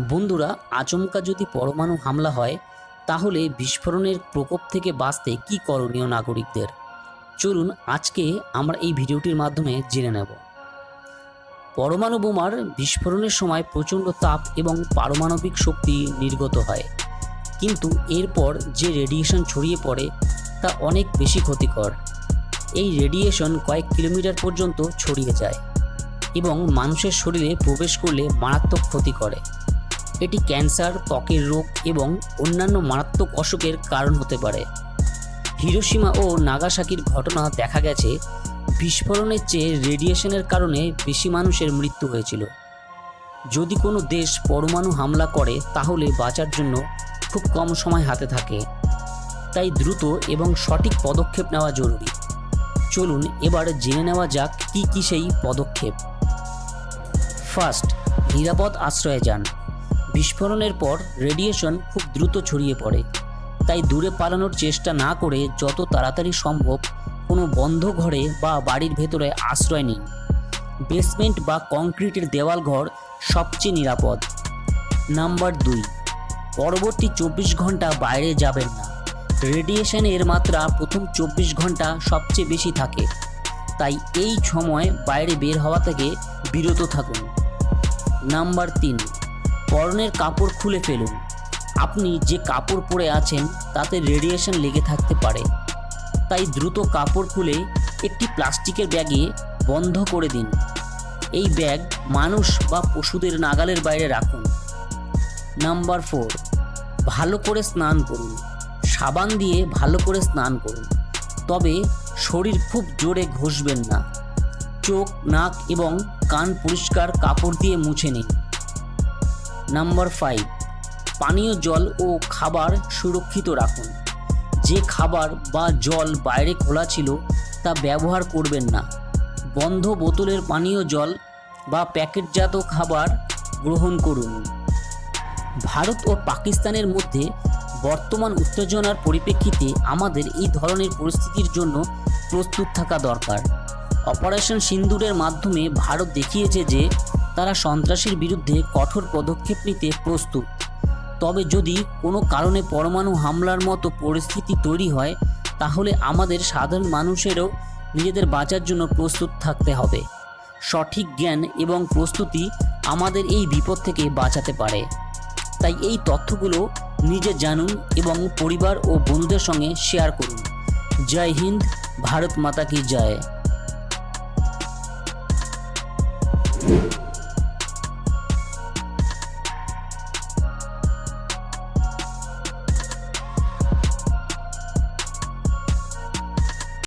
বন্ধুরা, আচমকা যদি পরমাণু হামলা হয়, তাহলে বিস্ফোরণের প্রকোপ থেকে বাঁচতে কী করণীয় নাগরিকদের? চলুন আজকে আমরা এই ভিডিওটির মাধ্যমে জেনে নেব। পরমাণু বোমার বিস্ফোরণের সময় প্রচণ্ড তাপ এবং পারমাণবিক শক্তি নির্গত হয়। কিন্তু এরপর যে রেডিয়েশন ছড়িয়ে পড়ে, তা অনেক বেশি ক্ষতিকর। এই রেডিয়েশন কয়েক কিলোমিটার পর্যন্ত ছড়িয়ে যায় এবং মানুষের শরীরে প্রবেশ করলে মারাত্মক ক্ষতি করে। এটি ক্যান্সার, ত্বকের রোগ এবং অন্যান্য মারাত্মক অসুখের কারণ হতে পারে। হিরোসীমা ও নাগাসাকির ঘটনা দেখা গেছে বিস্ফোরণের চেয়ে রেডিয়েশনের কারণে বেশি মানুষের মৃত্যু হয়েছিল। যদি কোনো দেশ পরমাণু হামলা করে, তাহলে বাঁচার জন্য খুব কম সময় হাতে থাকে। তাই দ্রুত এবং সঠিক পদক্ষেপ নেওয়া জরুরি। চলুন এবার জেনে নেওয়া যাক কি কী সেই পদক্ষেপ। ফার্স্ট, নিরাপদ আশ্রয়ে যান। বিস্ফোরণের পর রেডিয়েশন খুব দ্রুত ছড়িয়ে পড়ে। তাই দূরে পালানোর চেষ্টা না করে যত তাড়াতাড়ি সম্ভব কোনো বন্ধ ঘরে বা বাড়ির ভেতরে আশ্রয় নিন। বেসমেন্ট বা কংক্রিটের দেওয়াল ঘর সবচেয়ে নিরাপদ। নাম্বার দুই, পরবর্তী চব্বিশ ঘণ্টা বাইরে যাবেন না। রেডিয়েশনের মাত্রা প্রথম চব্বিশ ঘণ্টা সবচেয়ে বেশি থাকে। তাই এই সময় বাইরে বের হওয়া থেকে বিরত থাকুন। নাম্বার তিন পরনের কাপড় খুলে ফেলুন। আপনি যে কাপড় পরে আছেন, তাতে রেডিয়েশন লেগে থাকতে পারে। তাই দ্রুত কাপড় খুলে একটি প্লাস্টিকের ব্যাগে বন্ধ করে দিন। এই ব্যাগ মানুষ বা পশুদের নাগালের বাইরে রাখুন। নাম্বার ফোর, ভালো করে স্নান করুন। সাবান দিয়ে ভালো করে স্নান করুন। তবে শরীর খুব জোরে ঘষবেন না। চোখ, নাক এবং কান পরিষ্কার কাপড় দিয়ে মুছে নিন। নাম্বার ফাইভ পানীয় জল ও খাবার সুরক্ষিত রাখুন। যে খাবার বা জল বাইরে খোলা ছিল, তা ব্যবহার করবেন না। বন্ধ বোতলের পানীয় জল বা প্যাকেটজাত খাবার গ্রহণ করুন। ভারত ও পাকিস্তানের মধ্যে বর্তমান উত্তেজনার পরিপ্রেক্ষিতে আমাদের এই ধরনের পরিস্থিতির জন্য প্রস্তুত থাকা দরকার। অপারেশন সিন্দুরের মাধ্যমে ভারত দেখিয়েছে যে তারা সন্ত্রাসীর বিরুদ্ধে কঠোর পদক্ষেপ নিতে প্রস্তুত। তবে যদি কোনো কারণে পরমাণু হামলার মতো পরিস্থিতি তৈরি হয়, তাহলে আমাদের সাধারণ মানুষেরও নিজেদের বাঁচার জন্য প্রস্তুত থাকতে হবে। সঠিক জ্ঞান এবং প্রস্তুতি আমাদের এই বিপদ থেকে বাঁচাতে পারে। তাই এই তথ্যগুলো নিজে জানুন এবং পরিবার ও বন্ধুদের সঙ্গে শেয়ার করুন। জয় হিন্দ, ভারত মাতা কি জয়।